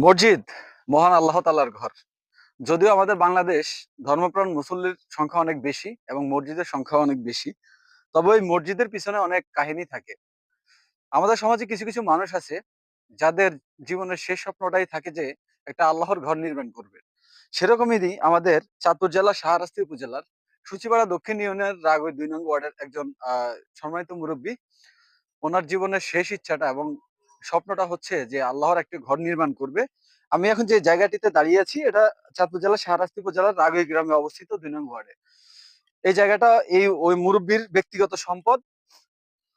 মসজিদ মহান আল্লাহ তাল্লার ঘর। যদিও আমাদের বাংলাদেশ ধর্মপ্রাণ মুসল্লির সংখ্যা অনেক বেশি এবং মসজিদের সংখ্যা অনেক বেশি, তবে ওই মসজিদের পিছনে অনেক কাহিনী থাকে। আমাদের সমাজে কিছু কিছু মানুষ আছে যাদের জীবনের শেষ স্বপ্নটাই থাকে যে একটা আল্লাহর ঘর নির্মাণ করবে। সেরকমই আমাদের চাঁদপুর জেলা শাহরাস্তি উপজেলার সূচিপাড়া দক্ষিণ ইউনিয়নের রাগৈ দুই নং ওয়ার্ডের একজন, আহ, সম্মানিত মুরব্বী, ওনার জীবনের শেষ ইচ্ছাটা এবং স্বপ্নটা হচ্ছে যে আল্লাহর একটি ঘর নির্মাণ করবে। আমি এখন যে জায়গাটিতে দাঁড়িয়ে আছি, এটা চাঁদপুর জেলার শাহরাস্তি জেলার রাগই গ্রামে অবস্থিত দুই নং ওয়ার্ডে। এই জায়গাটা, এই, ওই মুরব্বীর ব্যক্তিগত সম্পদ।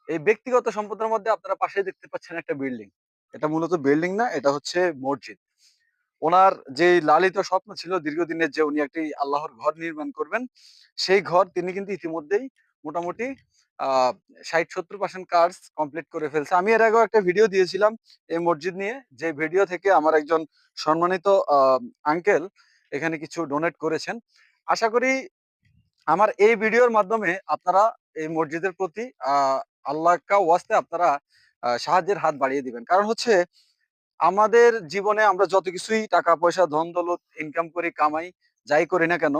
এই ব্যক্তিগত সম্পদের মধ্যে আপনারা পাশে দেখতে পাচ্ছেন একটা বিল্ডিং। এটা মূলত বিল্ডিং না, এটা হচ্ছে মসজিদ। ওনার যে লালিত স্বপ্ন ছিল দীর্ঘদিনের যে উনি একটি আল্লাহর ঘর নির্মাণ করবেন, সেই ঘর তিনি কিন্তু ইতিমধ্যেই মোটামুটি আহ ষাট, সত্তর পার্সেন্ট কাজ কমপ্লিট করে ফেলছে। আমি এর আগেও একটা ভিডিও দিয়েছিলাম এই মসজিদ নিয়ে, যে ভিডিও থেকে আমার একজন সম্মানিত আঙ্কেল এখানে কিছু ডোনেট করেছেন। আশা করি আমার এই ভিডিওর মাধ্যমে আপনারা এই মসজিদের প্রতি আহ আল্লাহ ওয়াস্তে আপনারা সাহায্যের হাত বাড়িয়ে দিবেন। কারণ হচ্ছে আমাদের জীবনে আমরা যত কিছুই টাকা, পয়সা, ধন, দৌলত ইনকাম করি, কামাই, যাই করি না কেন,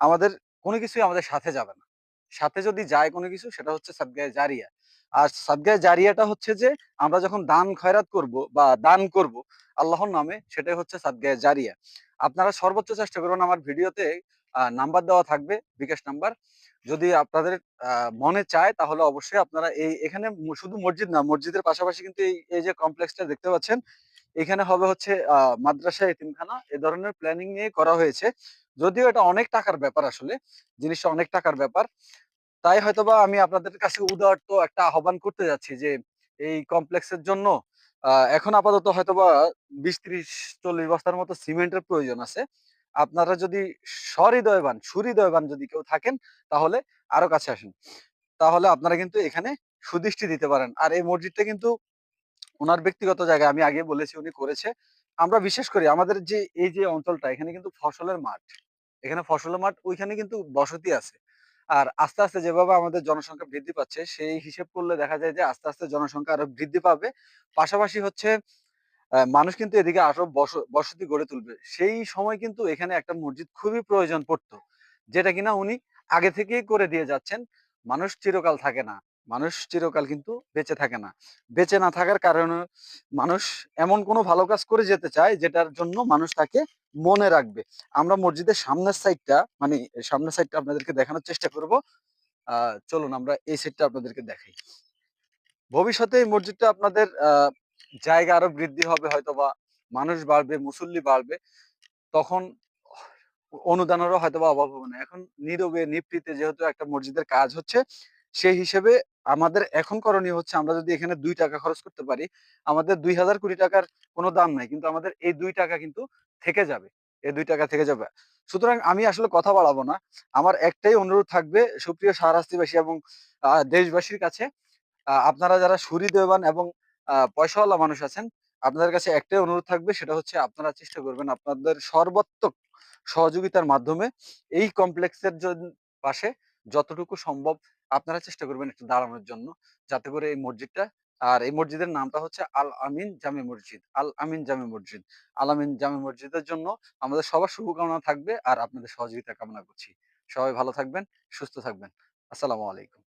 আমাদের কোনো কিছুই আমাদের সাথে যাবে না। সাথে যদি যায় কোনো কিছু, সেটা হচ্ছে সাদগায় জারিয়া। আর সাদগায় জারিয়াটা হচ্ছে যে, আমরা যখন দান খয়রাত করব বা দান করব, আল্লাহর নামে, সেটাই হচ্ছে সাদগায় জারিয়া। আপনারা সর্বোচ্চ চেষ্টা করুন আমার ভিডিওতে নাম্বার দেওয়া থাকবে, বিকাশ নাম্বার। যদি আপনাদের মনে চায়, তাহলে অবশ্যই আপনারা এই, এখানে শুধু মসজিদ না, মসজিদের পাশাপাশি কিন্তু এই যে কমপ্লেক্সটা দেখতে পাচ্ছেন এখানে হবে হচ্ছে মাদ্রাসা, এতিমখানা এ ধরনের প্ল্যানিং নিয়ে করা হয়েছে। যদিও এটা অনেক টাকার ব্যাপার আসলে, জিনিসটা অনেক টাকার ব্যাপার। তাই হয়তোবা আমি আপনাদের কাছে উদারত একটা আহ্বান করতে যাচ্ছি যে, এই কমপ্লেক্সের জন্য এখন আপাতত হয়তোবা বিশ ত্রিশ চল্লিশ বস্তার মতো সিমেন্টের প্রয়োজন আছে। আপনারা যদি সহৃদয়বান, সুহৃদয়বান যদি কেউ থাকেন, তাহলে আরও কাছে আসেন। তাহলে আপনারা কিন্তু এখানে সুদৃষ্টি দিতে পারেন। আর এই মসজিদটা কিন্তু ওনার ব্যক্তিগত জায়গায় আমি আগে বলেছি উনি করেছে। আমরা বিশেষ করি আমাদের যে, এই যে অঞ্চলটা, এখানে কিন্তু ফসলের মাঠ। এখানে ফসলের মাঠ ওইখানে কিন্তু বসতি আছে। আর আস্তে আস্তে যেভাবে আমাদের জনসংখ্যা বৃদ্ধি পাচ্ছে, সেই হিসেব করলে দেখা যায় যে আস্তে আস্তে জনসংখ্যা আরও বৃদ্ধি পাবে। পাশাপাশি হচ্ছে মানুষ কিন্তু এদিকে আরও বসতি গড়ে তুলবে। সেই সময় কিন্তু এখানে একটা মসজিদ খুবই প্রয়োজন পড়তো, যেটা কিনা উনি আগে থেকেই করে দিয়ে যাচ্ছেন। মানুষ চিরকাল থাকে না। মানুষ চিরকাল কিন্তু বেঁচে থাকে না। বেঁচে না থাকার কারণে মানুষ এমন কোনো ভালো কাজ করে যেতে চায় যেটার জন্য মানুষ তাকে মনে রাখবে। আমরা মসজিদের সামনের সাইডটা মানে সামনের সাইডটা আপনাদেরকে দেখানোর চেষ্টা করব। চলুন আমরা এই সাইডটা আপনাদেরকে দেখাই। ভবিষ্যতে এই মসজিদটা আপনাদের আহ জায়গা আরও বৃদ্ধি হবে হয়তো বা মানুষ বাড়বে, মুসল্লি বাড়বে, তখন অনুদানেরও হয়তো বা অভাব হবে না। এখন নীরবে নিপৃতে যেহেতু একটা মসজিদের কাজ হচ্ছে সেই হিসেবে আমাদের এখন করণীয় হচ্ছে আমরা যদি এখানে দুই টাকা খরচ করতে পারি, আমাদের দুই হাজার কোটি টাকার কোনো দাম নাই, কিন্তু আমাদের এই দুই টাকা কিন্তু থেকে যাবে, এই দুই টাকা থেকে যাবে। সুতরাং আমি আসলে কথা বাড়াবো না। আমার একটাই অনুরোধ থাকবে, সুপ্রিয় সারাস্তিবাসী এবং দেশবাসীর কাছে আপনারা যারা সুরি দেবান এবং পয়সাওয়ালা মানুষ আছেন, আপনাদের কাছে একটাই অনুরোধ থাকবে, সেটা হচ্ছে আপনারা চেষ্টা করবেন আপনাদের সর্বাত্মক সহযোগিতার মাধ্যমে এই কমপ্লেক্সের পাশে যতটুকু সম্ভব আপনারা চেষ্টা করবেন একটু দাঁড়ানোর জন্য, যাতে করে এই মসজিদটা, আর এই মসজিদের নামটা হচ্ছে আল আমিন জামে মসজিদ, আল আমিন জামে মসজিদ। আল আমিন জামে মসজিদের জন্য আমাদের সবার শুভকামনা থাকবে, আর আপনাদের সহযোগিতা কামনা করছি। সবাই ভালো থাকবেন, সুস্থ থাকবেন। আসসালামু আলাইকুম।